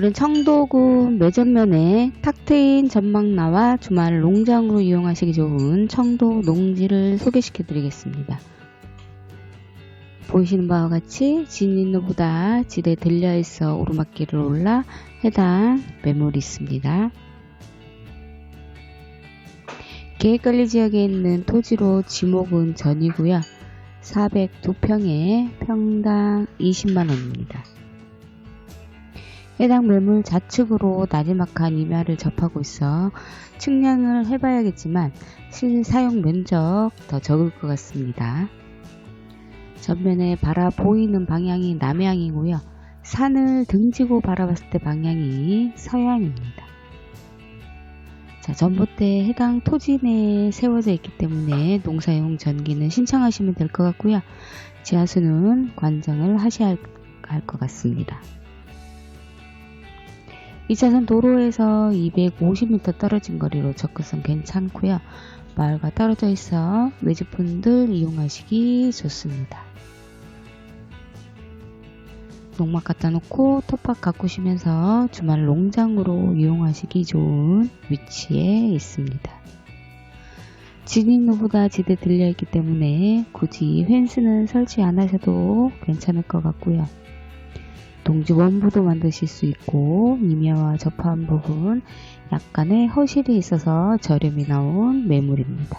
오늘은 청도구 매전면에 탁 트인 전망나와 주말 농장으로 이용하시기 좋은 청도 농지를 소개시켜 드리겠습니다. 보이시는 바와 같이 진인로보다 지대 들려있어 오르막길을 올라 해당 매물이 있습니다. 계획관리 지역에 있는 토지로 지목은 전이고요. 402평에 평당 20만원입니다. 해당 매물 좌측으로 나지막한 임야를 접하고 있어 측량을 해봐야겠지만 실사용 면적 더 적을 것 같습니다. 전면에 바라 보이는 방향이 남향이고요. 산을 등지고 바라봤을 때 방향이 서향입니다. 자, 전봇대에 해당 토지 내에 세워져 있기 때문에 농사용 전기는 신청하시면 될 것 같고요. 지하수는 관정을 하셔야 할 것 같습니다. 2차선 도로에서 250m 떨어진 거리로 접근성 괜찮고요. 마을과 떨어져 있어 외지분들 이용하시기 좋습니다. 농막 갖다 놓고 텃밭 가꾸시면서 주말 농장으로 이용하시기 좋은 위치에 있습니다. 진입로보다 지대 들려있기 때문에 굳이 펜스는 설치 안 하셔도 괜찮을 것 같고요. 동지 원부도 만드실 수 있고 임야와 접한 부분 약간의 허실이 있어서 저렴이 나온 매물입니다.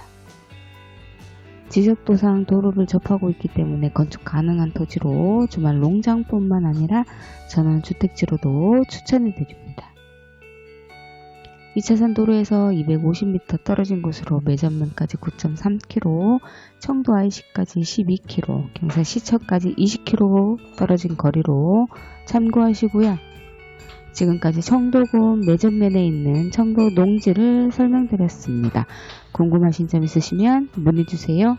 지적도상 도로를 접하고 있기 때문에 건축 가능한 토지로 주말 농장뿐만 아니라 전원주택지로도 추천해 드립니다. 2차선 도로에서 250m 떨어진 곳으로 매전면까지 9.3km, 청도 IC까지 12km, 경산 시청까지 20km 떨어진 거리로 참고하시고요. 지금까지 청도군 매전면에 있는 청도 농지를 설명드렸습니다. 궁금하신 점 있으시면 문의주세요.